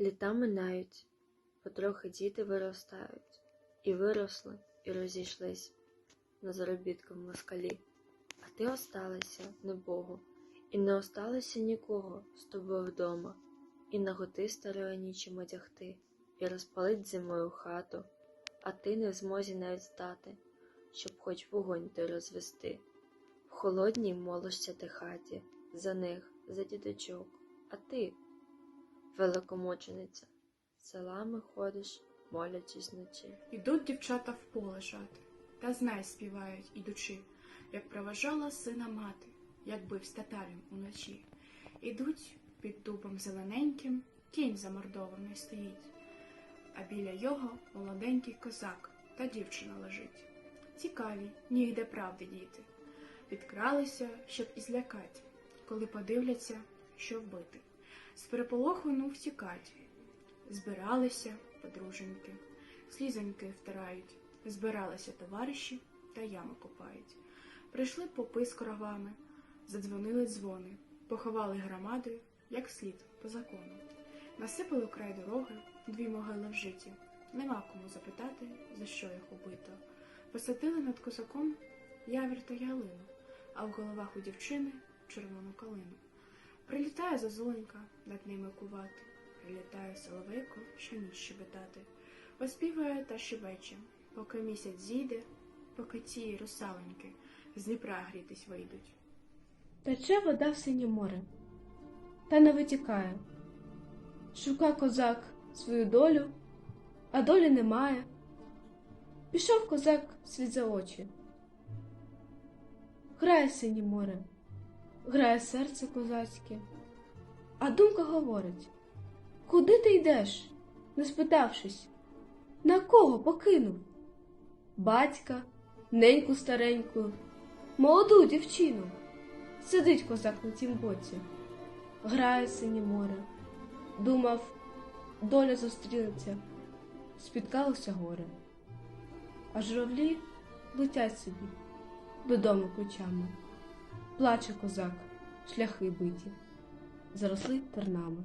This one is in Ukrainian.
Літа минають, потрохи діти виростають, і виросли, і розійшлись на заробітки в москалі. А ти осталася, небогу, і не осталося нікого з тобою вдома, і наготи старої нічим одягти, і розпалить зимою хату, а ти не в змозі навіть стати, щоб хоч вогонь ти розвести. В холодній молишся ти хаті, за них, за діточок, а ти, великомучениця, селами ходиш, молячись вночі. Ідуть дівчата в поле жати, та знай співають, ідучи, як проважала сина мати, як бив з татарем уночі. Ідуть під дубом зелененьким, кінь замордований стоїть, а біля його молоденький козак та дівчина лежить. Цікаві, нігде правди діти. Підкралися, щоб і злякать, коли подивляться, що вбити. З переполоху ну втікать. Збиралися подруженьки, слізоньки втирають, збиралися товариші та ями копають. Прийшли попи з коровами, задзвонили дзвони, поховали громади, як слід по закону. Насипали край дороги, дві могили в житті. Нема кому запитати, за що їх убито. Посадили над козаком явір та ялину, а в головах у дівчини червону калину. Прилітає зозуленька над ними кувати, прилітає соловейко, що ніч щебетати. Оспіває та щебече, поки місяць зійде, поки ті русаленьки з Дніпра грітись вийдуть. Тече вода в синє море, та не витікає. Шука козак свою долю, а долі немає. Пішов козак світ за очі. Грає синє море, грає серце козацьке, а думка говорить: Куди ти йдеш, не спитавшись, на кого покинув? Батька, неньку стареньку, молоду дівчину. Сидить козак на тім боці, грає синє море. Думав, доля зустрінеться, спіткалося горе. А журавлі летять собі додому ключами. Плаче козак, шляхи биті, заросли тернами.